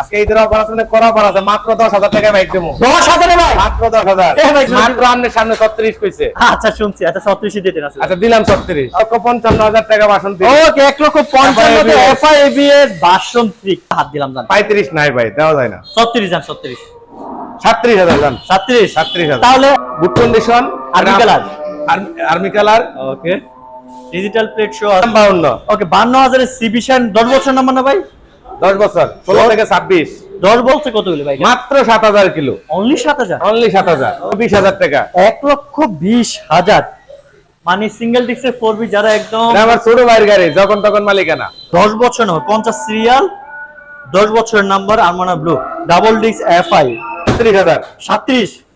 আজকে ঈদের অফার আছে করা অফার আছে মাত্র দশ হাজার টাকা বাইক দেবো। দশ হাজারে ভাই মাত্র দশ হাজার। এ ভাই, মাত্র আপনার সামনে ছত্রিশ কইছে। আচ্ছা শুনছি। আচ্ছা ছত্রিশে দিতেন আছে আচ্ছা দিলাম ছত্রিশ। লক্ষ পঞ্চান্ন হাজার টাকা বাসন্তী ওকে লক্ষ হাত দিলাম জান। পঁয়ত্রিশ নাই ভাই দেওয়া যায় না। ছত্রিশ যান ছত্রিশ। সাত্রিশ হাজার জান। সাত্রিশ সাত্রিশ হাজার। তাহলে good condition Army colour। Army colour okay. Digital plate show বাউন্ন ওকে বান্ন হাজারের সিবিশন দশ বছর নাম্বার না ভাই? দশ বছর ষোলো থেকে ছাব্বিশ। দশ বলছে কতগুলো ভাই? মাত্র সাত হাজার কিলো। অনলি সাত হাজার? অনলি সাত হাজার বিশ হাজার টাকা। এক লক্ষ বিশ হাজার। মানে সিঙ্গেল ডিস্কের ফোর বি যারা একদম আমার ছোট ভাইয়ের গাড়ি যখন তখন মালিকানা। দশ বছর নয় পঞ্চাশ সিরিয়াল দশ বছরের নাম্বার আরমানা ব্লু ডাবল ডিস্ক এফআই ত্রিশ হাজার। সাত্রিশ হ্যাঁ।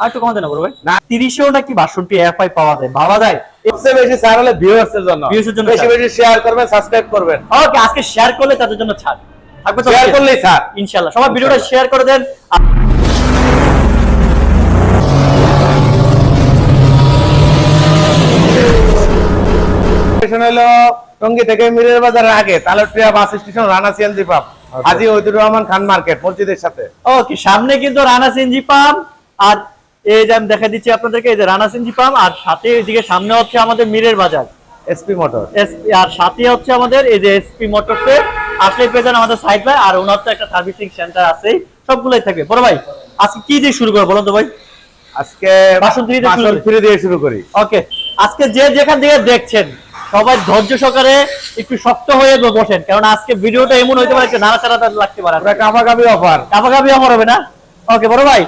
আর একটু কমাতে না বড় ভাই। না। তিরিশেও নাকি বাষট্টি এফআই পাওয়া যায়? ভাবা যায়? সবচেয়ে বেশি ছাড় হলে ভিউয়ার্স এর জন্য। Viewers এর জন্য বেশি বেশি শেয়ার করবেন সাবস্ক্রাইব করবেন। ওকে আজকে শেয়ার করলে তাদের জন্য ছাড়। থাকবে তো শেয়ার করলেই ছাড়। ইনশাল্লাহ সবাই ভিডিওটা শেয়ার করে দেন। স্টেশন হলো টঙ্গী থেকে মিরের বাজারের আগে Taltia bus station Rana CNG pump. Haji Ohidur Rahman Khan market মসজিদের সাথে। ওকে সামনে কিন্তু রানা সিনজি পাম্প। আর এই যে আমি দেখা দিচ্ছি আপনাদেরকে এই যে রানা সিনজি পাম্প আর সাথে এদিকে সামনে হচ্ছে আমাদের মিরের বাজার। এসপি মোটর SP আর সাথে হচ্ছে আমাদের এই যে এসপি মোটরসে আসলে পেয়ে আমাদের সাইড ভাই আর ওনার তো একটা সার্ভিসিং সেন্টার আছেই সবগুলোই থাকবে বড় ভাই আজকে কি দিয়ে শুরু করব বলুন তো ভাই? আজকে বাসন থ্রি দিয়ে শুরু করি। দিয়ে শুরু করি। ওকে আজকে যে যেখান থেকে দেখছেন সবাই ধৈর্য সহকারে একটু শক্ত হয়ে বসেন কারণ আজকে ভিডিওটা এমন হইতে পারে একটু নাড়াচাড়া লাগতে পারে। কামাকামি অফার কাপাকাপি অফার হবে না? ওকে বড় ভাই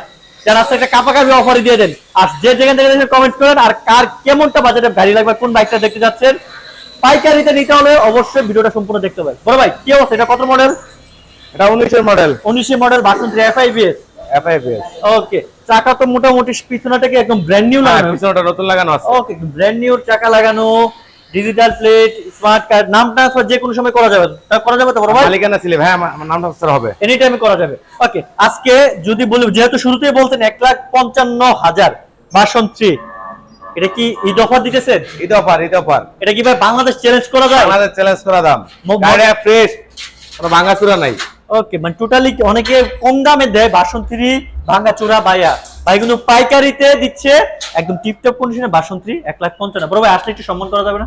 যারা একটা কাপাকাপি অফারই দিয়ে দেন। আর যে যেখান থেকে দেখেন কমেন্ট করেন আর কার কেমনটা বাজেটে গাড়ি লাগবে কোন বাইকটা দেখতে যাচ্ছেন পাইকারিতে নিতে হলে অবশ্যই ভিডিওটা সম্পূর্ণ দেখতে হবে। বড় ভাই কি অবস্থা? এটা কত মডেল এটা উনিশের মডেল উনিশে মডেল বাসন থ্রি এফআইপিএস ওকে চাকা তো মোটামুটি পিছনে থেকে একদম ব্র্যান্ড নিউ লাগানো? পিছনটা নতুন লাগানো আছে। ওকে ব্র্যান্ড নিউ চাকা লাগানো ডিজিটাল প্লেট স্মার্ট কার্ড নাম ট্রান্সফার যে কোনো সময় করা যাবে। তা করা যাবে তো বড় ভাই? মালিকানা ছিল। ভাই আমার আমার নামটা স্যার হবে। এনি টাইমে করা যাবে। ওকে আজকে যদি বলি যেহেতু শুরুতেই বলতেন এক লাখ পঞ্চান্ন হাজার ভার্সন থ্রি এটা কি ঈদ অফার দিতেছেন ঈদ অফার ঈদ অফার এটা কি ভাই বাংলাদেশ চ্যালেঞ্জ করা যায়? আমাদের চ্যালেঞ্জ করা দাম। গাড়ি ফ্রেশ কোনো ভাঙাচুরা নাই। ওকে মানে টোটালি অনেকে কম দামে দেয় বাসন থ্রি ভাঙ্গা চূড়া বাইয়া ভাই কিন্তু পাইকারিতে দিচ্ছে একদম টিপটপ কন্ডিশনে বাসন থ্রি এক লাখ পঞ্চান্ন। বড় ভাই আসলে একটু সম্মান করা যাবে না?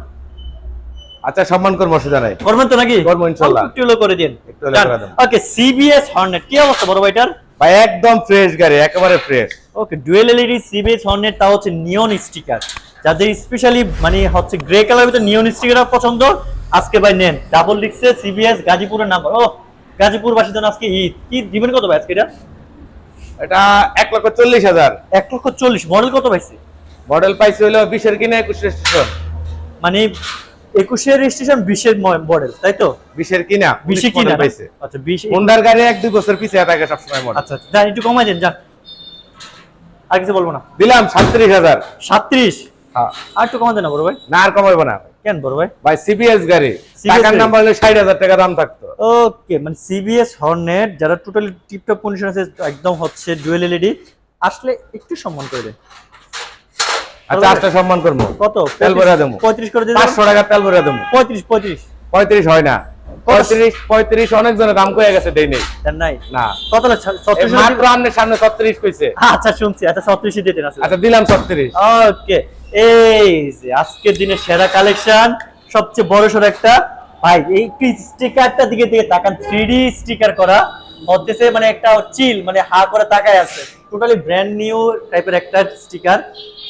আচ্ছা সম্মান করব অসুবিধা নাই। করবেন তো নাকি? করব ইনশাল্লাহ। একটু হলেও করে দিন একটু হলেও করে দেন। ওকে সিবিএস হর্নেট কি অবস্থা বড় ভাইটার? ভাই একদম ফ্রেশ গাড়ি একেবারে fresh okay dual LED CBS Hornet তা হচ্ছে নিয়ন স্টিকার যাদের স্পেশালি মানে হচ্ছে গ্রে কালার ভিতরে নিয়ন স্টিকার পছন্দ আজকে ভাই নেন। ডাবল ডিক্সে সিবিএস গাজীপুরের নাম্বার ও গাজীপুর বাসীর জন্য আজকে ঈদ। কি দিবেন কত ভাই আজকে এটা? এটা এক লক্ষ চল্লিশ হাজার। এক লক্ষ চল্লিশ। মডেল কত পাইছে? মডেল পাইছে হলো বিশের কিনে একুশ স্টেশন মানে একুশের রেজিস্ট্রেশন বিশের মডেল তাই তো? বিশের কিনা বিশে কিনা পাইছে। আচ্ছা বিশ হোন্ডার গাড়ি এক দুই বছর পিছিয়ে থাকে সবসময় মডেল আচ্ছা আচ্ছা যান একটু কমাই দেন যান। আর কিছু বলব না? দিলাম সাতত্রিশ হাজার। সাত্রিশ? হ্যাঁ। আর একটু কমাই দেন না বড় ভাই? না আর কমাইবো না। কেন বড় ভাই? ভাই সিবিএস গাড়ি। টাকার। নাম্বার হলে ষাট হাজার টাকা দাম থাকতো। ওকে মানে সিবিএস হর্নেট যারা টোটালি টিপটপ কন্ডিশন আছে একদম হচ্ছে ডুয়েল এলইডি আসলে একটু সম্মান করে দেন। আচ্ছা আটটা সম্মান করব। কত? তেল ভরে দেবো। পঁয়ত্রিশ করে পাঁচশো টাকা তেল ভরে দেবো। পঁয়ত্রিশ পঁয়ত্রিশ। পঁয়ত্রিশ হয় না। পঁয়ত্রিশ পঁয়ত্রিশ অনেক জনের দাম কয়ে গেছে দেই নেই। নাই? না। কত এই মাত্র আপনার সামনে ছত্রিশ কইছে। আচ্ছা শুনছি। আচ্ছা ছত্রিশই দিতেন আচ্ছা দিলাম ছত্রিশ। ওকে। এই যে আজকের দিনের সেরা কালেকশন সবচেয়ে বড় সড় একটা। ভাই এই স্টিকারটা দিকে দিকে তাকান। থ্রি স্টিকার করা। মানে একটা চিল মানে হা করে তাকায় আছে। টোটালি ব্র্যান্ড নিউ টাইপের একটা স্টিকার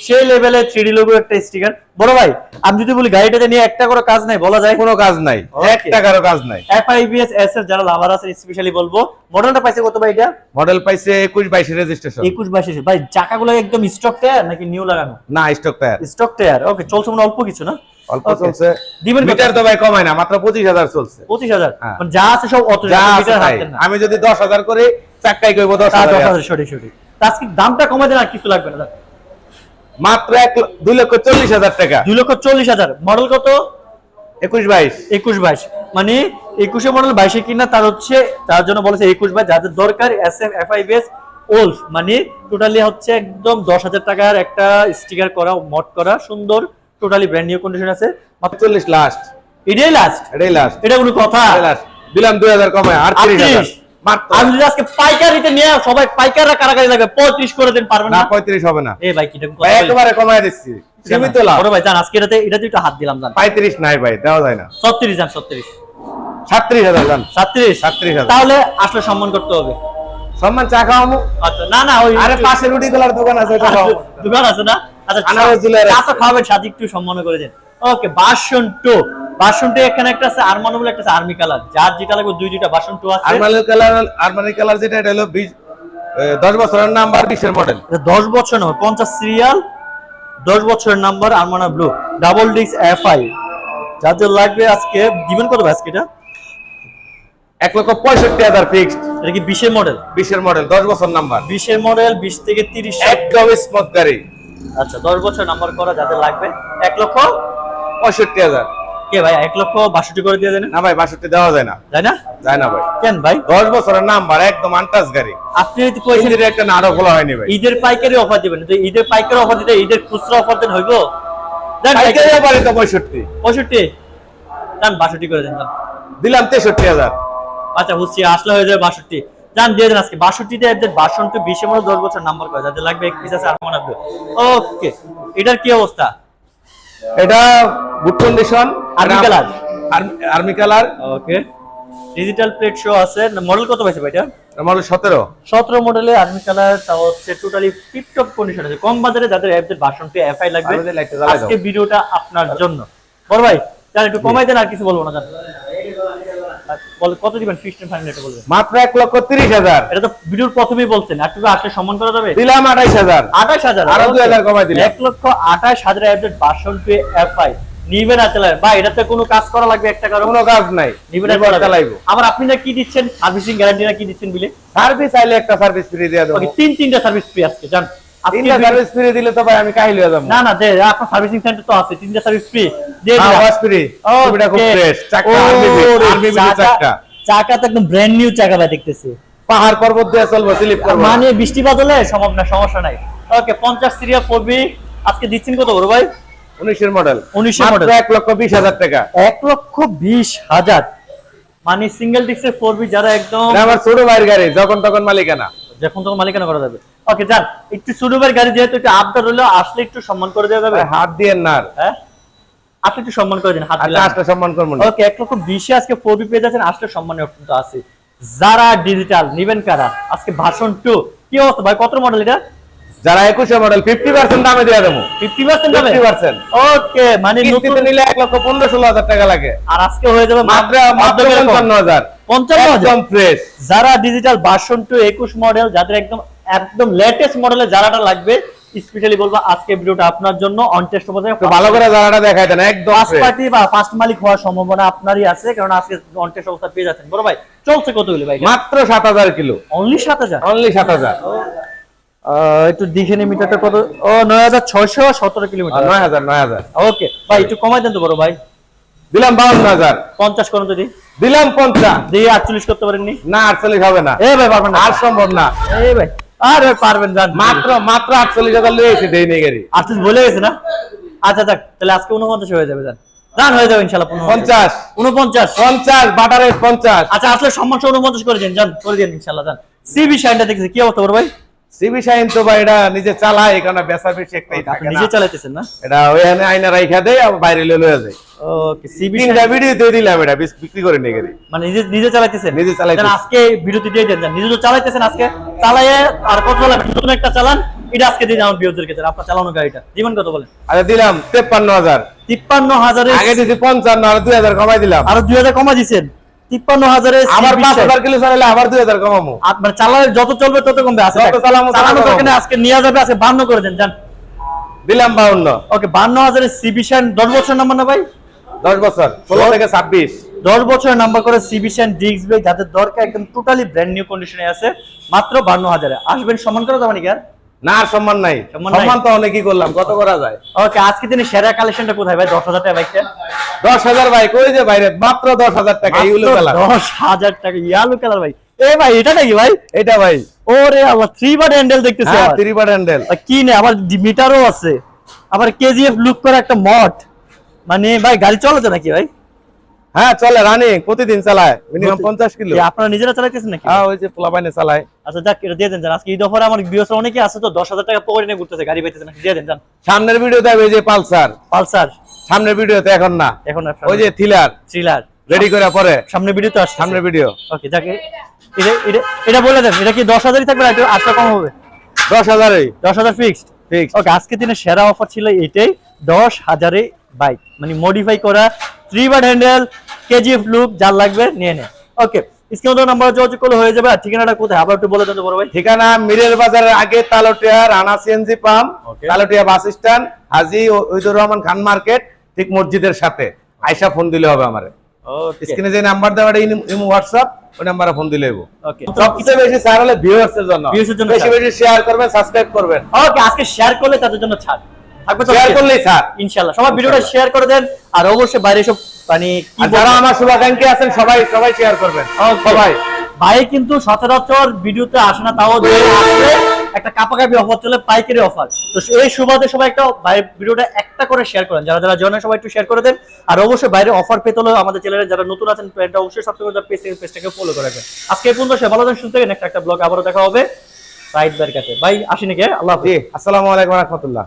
সেই লেভেলে থ্রি লোগো একটা স্টিকার বড় ভাই আমি যদি বলি গাড়িটাতে নিয়ে একটা করে কাজ নাই বলা যায়? কোনো কাজ নাই। Okay. এক টাকারও কাজ নাই। এফআইবিএস এস এর যারা লাভার আছে স্পেশালি বলব। মডেলটা পাইছে কত ভাই এটা? মডেল পাইছে একুশ বাইশে রেজিস্ট্রেশন একুশ বাইশ ভাই চাকাগুলো একদম স্টক টায়ার নাকি নিউ লাগানো? না stock tyre stock tyre okay চলছে মনে অল্প কিছু না? অল্প চলছে। দিবেন মিটার তো ভাই কমায় না মাত্র পঁচিশ হাজার চলছে। পঁচিশ হাজার? হ্যাঁ। মানে যা আছে সব অত মিটার আমি যদি দশ হাজার করে দশ হাজার হাজার সঠিক সঠিক আজকে দামটা কমাই দেন আর কিছু লাগবে না মাত্র এক দুই লক্ষ চল্লিশ হাজার টাকা। দুই লক্ষ চল্লিশ হাজার। মডেল কত? একুশ বাইশ। একুশ বাইশ। মানে একুশে মডেল বাইশে কিনা তার হচ্ছে তার জন্য বলেছে একুশ বাইশ যাদের দরকার S F F I BS old মানে টোটালি হচ্ছে একদম দশ হাজার টাকার একটা স্টিকার করা মড করা সুন্দর টোটালি ব্র্যান্ড নিউ কন্ডিশন আছে। মাত্র চল্লিশ লাস্ট এটাই লাস্ট এটাই লাস্ট এটা কোনো কথা? লাস্ট দিলাম দুই হাজার কমায় মাত্র আমি আজকে পাইকারিতে নিয়ে সবাই পাইকাররা কারাকারি লাগবে পঁয়ত্রিশ করে দিন পারবেন না? না পঁয়ত্রিশ হবে না। এ ভাই কি রকম কথা ভাই বলেন? একেবারে কমায় দিচ্ছি। সীমিত লাভ। বড় ভাই জান আজকে এটাতে এটাতে একটু হাত দিলাম জান। পঁয়ত্রিশ নাই ভাই দেওয়া যায় না। ছত্রিশ জান ছত্রিশ। সাতত্রিশ হাজার যান সাতত্রিশ? সাতত্রিশ তাহলে আসলে সম্মান করতে হবে। সম্মান চা খাওয়ামু? আচ্ছা না না ওই আরে পাশে রুটি গোলার দোকান আছে ওটা। দোকান আছে না? আচ্ছা আনারস জুয়েলারি চা তো খাবেন সাথে একটু সম্মান করে দেন। ওকে বাসন টু। বাসন টু এখানে একটা আছে আরমানো বলে একটা আছে আর্মি কালার। যার যেটা লাগবে দুই দুইটা বাসন টু আছে। আরমানি কালার আরমানি কালার যেটা এটা হলো দশ বছরের নাম্বার বিশের মডেল এটা দশ বছর নয় পঞ্চাশ সিরিয়াল দশ বছরের number আরমানা blue double disc F I যাদের লাগবে আজকে দিবেন কত ভাই আজকে এটা? এক লক্ষ পঁয়ষট্টি হাজার ফিক্সড এটা কি বিশের মডেল বিশের মডেল দশ বছর নাম্বার। বিশের মডেল বিশ থেকে তিরিশ। একদম স্মুথ গাড়ি। আচ্ছা দশ বছর নাম্বার করা যাদের লাগবে এক লক্ষ পঁয়ষট্টি হাজার। কে ভাই এক লক্ষ বাষট্টি করে দিয়ে দেন। না ভাই বাষট্টি দেওয়া যায় না। তাই না? যায় না ভাই। কেন ভাই? দশ বছরের নাম্বার একদম আনটাস গাড়ি। আপনি যদি কইছেন এর একটা নাড়ো খোলা হয়নি ভাই। ঈদের পাইকারি অফার দিবেন তো ঈদের পাইকারি অফার দিতে ঈদের খুচরা অফার দেন হইব? দেন পাইকারি পারি তো পঁয়ষট্টি। পঁয়ষট্টি? দেন বাষট্টি করে দেন দিলাম তেষট্টি হাজার। আচ্ছা বুঝছি আসলে হয়ে যাবে বাষট্টি। যান দিয়ে দেন আজকে। বাষট্টিতে এদের বাসনটি বিশে মনে দশ বছর নাম্বার করে। যাদের লাগবে এক পিস আছে আর মনে ওকে এটার কি অবস্থা? এটা condition Army colour? Army colour okay digital plate show আছে। মডেল কত পাইছে ভাই এটা মডেল সতেরো। সতেরো মডেলে আর্মি কালার তা হচ্ছে টোটালি টিপটপ কন্ডিশন আছে। কম বাজারে যাদের অ্যাপদের বাসনটি এফআই লাগবে। আজকে ভিডিওটা আপনার জন্য। বড় ভাই তাহলে একটু কমাই দেন আর কিছু বলব না জান বল কত দিবেন? ফিক্সড ফাইনাল এটা বলবেন। মাত্র এক লক্ষ তিরিশ হাজার। এটা তো ভিডিওর প্রথমেই বলছেন। আর একটু আসলে সম্মান করা যাবে? দিলাম হাজার। আঠাশ হাজার। আরও দুই হাজার কমাই দিলাম। এক লক্ষ আঠাশ হাজার অ্যাপডেট বাসনটি এফআই নিবে না চালায় বা এটাতে কোনো কাজ করা লাগবে একটা কারণ? কোনো কাজ নাই। নিবে না চালাইবো। আবার আপনি না কি দিচ্ছেন? সার্ভিসিং গ্যারান্টি না কি দিচ্ছেন বিলে? সার্ভিস আইলে একটা সার্ভিস ফ্রি দিয়ে দেবো। তিন তিনটা সার্ভিস ফ্রি আজকে জান। তিনটা সার্ভিস ফ্রি দিলে তো ভাই আমি কাহিল হয়ে যাব। না না দে আপনার সার্ভিসিং সেন্টার তো আছে তিনটা সার্ভিস ফ্রি দিয়ে দিলাম। ওয়াশ ফ্রি খুব ফ্রেশ চাকা আরবি চাকা- চাকা। তো একদম ব্র্যান্ড নিউ চাকা ভাই দেখতেছি। পাহাড় পর্বত দিয়ে চলবো স্লিপ করব। মানে বৃষ্টিপাত হলে সম্ভব না সমস্যা নাই। ওকে পঞ্চাশ সিরিয়া পড়বি। আজকে দিচ্ছেন কত বড় ভাই? উনিশের মডেল 19 এর মাত্র এক লক্ষ বিশ হাজার টাকা। এক লক্ষ বিশ হাজার। মানে সিঙ্গেল ডিস্কের ফোরবি যারা একদম আমার ছোট ভাইয়ের গাড়ি যখন তখন মালিকানা। যখন তখন মালিকানা করা যাবে। ওকে যান একটু সুরুবের গাড়ি যেহেতু একটু আপডার হলো আসলে একটু সম্মান করে দেওয়া যাবে? হাত দিয়ে নার হ্যাঁ? আপনি একটু সম্মান করে দিন হাত আচ্ছা আসলে সম্মান করব না। ওকে এক লক্ষ বিশে আজকে ফোরবি পেয়ে যাচ্ছেন আসলে সম্মানের আছে। যারা ডিজিটাল নিবেন কারা? আজকে ভাষণ টু কি অবস্থা ভাই কত মডেল এটা? যারা একুশে মডেল ফিফটি পার্সেন্ট দামে দিয়ে দেবো। Fifty percent fifty percent okay মানে নতুন নিলে এক লক্ষ পনেরো ষোলো হাজার টাকা লাগে। আর আজকে হয়ে যাবে মাত্র মাত্র পঞ্চান্ন হাজার। পঞ্চান্ন একদম ফ্রেশ যারা ডিজিটাল ভার্সন টু একুশ মডেল যাদের একদম একদম লেটেস্ট মডেলে যারাটা লাগবে স্পেশালি বলব আজকে ভিডিওটা আপনার জন্য অন টেস্ট ভালো করে যারাটা দেখাই দেন একদম ফার্স্ট। পার্টি বা ফার্স্ট মালিক হওয়ার সম্ভাবনা আপনারই আছে কারণ আজকে অন টেস্ট অবস্থা পেয়ে যাচ্ছেন। বড় ভাই চলছে কতগুলি ভাই? মাত্র সাত হাজার কিলো। অনলি সাত হাজার? অনলি সাত হাজার। একটু দেখে নি মিটারটা কত? ও নয় হাজার ছয়শো সতেরো কিলোমিটার। নয় হাজার নয় হাজার। ওকে ভাই একটু কমাই দেন তো বড় ভাই। দিলাম বাউন্ন হাজার। পঞ্চাশ করুন যদি দিলাম পঞ্চাশ। দিয়ে আটচল্লিশ করতে পারেননি? না আটচল্লিশ হবে না। এ ভাই পারবেন না। আর সম্ভব না। এই ভাই আর পারবেন জান মাত্র মাত্র আটচল্লিশ হাজার এসে দেই নেই গাড়ি। আটচল্লিশ বলে গেছে না? আচ্ছা যাক তাহলে আজকে উনপঞ্চাশ হয়ে যাবে জান জান হয়ে যাবে ইনশাল্লাহ পঞ্চাশ। উনপঞ্চাশ। পঞ্চাশ বাটার রেট পঞ্চাশ। আচ্ছা আসলে সম্মান সহ উনপঞ্চাশ করে দিন জান করে দিন ইনশাল্লাহ জান সিবি শাইনটা দেখেছি কি অবস্থা বড় ভাই? সিবি শাইন তো ভাই এটা নিজে চালায় এখানে বেচা বেশি একটাই থাকে নিজে চালাইতেছেন না? এটা রাইখা দেয় আর বাইরে লয়ে লয়ে যায় ওকে সিবি তিনটা ভিডিও দিয়ে দিলাম এটা বিক্রি করে নিয়ে গেলি। মানে নিজে নিজে চালাইতেছেন? নিজে চালাইতেছি। তাহলে আজকে ভিডিওতে দিয়ে দেন নিজে তো চালাইতেছেন আজকে। চালাইয়ে আর কত চালাবেন নতুন একটা চালান এটা আজকে দিয়ে আমার বিয়োজদেরকে দেন আপনার চালানো গাড়িটা। জীবন কত বলেন? আচ্ছা দিলাম তেপ্পান্ন হাজার। তিপ্পান্ন হাজারে আগে দিছি পঞ্চান্ন আর দুই হাজার কমাই দিলাম। আরও দুই হাজার কমা দিচ্ছেন তিপ্পান্ন হাজারে আবার পাঁচ হাজার কিলো আবার দুই হাজার কমামো। আপনার চালালে যত চলবে তত কমবে আছে যত চালামো, তত চালানো কমবে। দরকার আজকে নিয়ে যাবে আজকে বান্ন করে দেন জান। দিলাম বাউন্ন। ওকে বান্ন হাজারের সিবিশন দশ বছর নাম্বার না ভাই? দশ বছর ষোলো থেকে ছাব্বিশ। দশ বছরের নাম্বার করে সিবিশন ডিক্স ভাই যাদের দরকার একদম টোটালি ব্র্যান্ড নিউ কন্ডিশনে আছে মাত্র বান্ন হাজারে। আসবেন সম্মান করা যাবে নাকি আর না সম্মান নাই। সম্মান তো অনেকই করলাম। কত করা যায়? ওকে আজকে দিনে সেরা কালেকশনটা কোথায় ভাই? দশ হাজার টাকা বাইকটা দশ হাজার ভাই কই যে বাইরে? মাত্র দশ হাজার টাকা ইউলো কালার দশ হাজার টাকা ইয়ালু কালার ভাই। এ ভাই এটা নাকি ভাই? এটা ভাই। ওরে আবার থ্রি বার হ্যান্ডেল দেখতেছি হ্যাঁ থ্রি বার হ্যান্ডেল কি নেই আবার মিটারও আছে। আবার কেজিএফ লুক করা একটা মঠ। মানে ভাই গাড়ি চলে তো নাকি ভাই? হ্যাঁ চলে রানিং প্রতিদিন চালায় মিনিমাম পঞ্চাশ কিলো। এই আপনারা নিজেরা চালাইতেছেন নাকি? হ্যাঁ ওই যে পোলাপাইনে চালায়। আচ্ছা যাক এটা দিয়ে দেন যান। আজকে ঈদ অফারে আমার বিয়স অনেকে আছে তো দশ হাজার টাকা পকেটে নিয়ে ঘুরতেছে গাড়ি পাইতেছে না দিয়ে দেন যান। সামনের ভিডিওতে এই যে পালসার। পালসার। সামনের ভিডিওতে এখন না। এখন না ওই যে থ্রিলার। থ্রিলার। রেডি করে পরে। সামনে ভিডিও তো আসছে। সামনের ভিডিও। ওকে যাক এটা এটা এটা বলে দেন এটা কি দশ হাজারই থাকবে না আটটা কম হবে? দশ হাজারই। দশ হাজার ফিক্সড ঠিক ওকে আজকে দিনে সেরা অফার ছিল এটাই দশ হাজারে বাইক। মানে মডিফাই করা three bar handle KGF look যার লাগবে নিয়ে নে। ওকে স্ক্রিনে নাম্বার যোগাযোগ করলে হয়ে যাবে। আর ঠিকানাটা কোথায়? আবার একটু বলে দেন বড় ভাই। ঠিকানা মিরের বাজারের আগে Talotia Rana CNG pump Talotia bus stand Haji Oidur Rahman Khan market ঠিক মসজিদের সাথে। আয়সা ফোন দিলে হবে আমারে। স্ক্রিনে যে নাম্বার দেওয়া ইমো হোয়াটসঅ্যাপ ওই নাম্বারে ফোন দিলে হইব। সবচেয়ে বেশি স্যার হলে ভিউয়ার্স এর জন্য। Viewers জন্য বেশি বেশি শেয়ার করবেন সাবস্ক্রাইব করবেন। ওকে আজকে শেয়ার করলে তাদের জন্য ছাড়। থাকবে শেয়ার করলেই স্যার। ইনশাআল্লাহ। সবাই ভিডিওটা শেয়ার করে দেন আর অবশ্যই বাইরে সব মানে যারা? আমার শুভাকাঙ্ক্ষী আছেন সবাই সবাই শেয়ার করবেন। সবাই। ভাই কিন্তু সচরাচর ভিডিওতে আসে না তাও যে একটা কাপাকাপি অফার চলে পাইকারি অফার তো এই সুবাদে সবাই একটা ভাই ভিডিওটা একটা করে শেয়ার করেন। যারা যারা জয়েন সবাই একটু শেয়ার করে দেন। আর অবশ্যই বাইরে অফার পেতে হলে আমাদের চ্যানেলে যারা নতুন আছেন এটা অবশ্যই সবসময় পেজ থেকে পেজটাকে ফলো করে রাখবেন। আজকে এই পর্যন্ত সে ভালো থাকেন সুস্থ থাকেন একটা ব্লগ আবারও দেখা হবে। রাইট বাইর কাছে ভাই আসি নাকি? আল্লাহ হাফেজ। আসসালামু আলাইকুম রহমতুল্লাহ।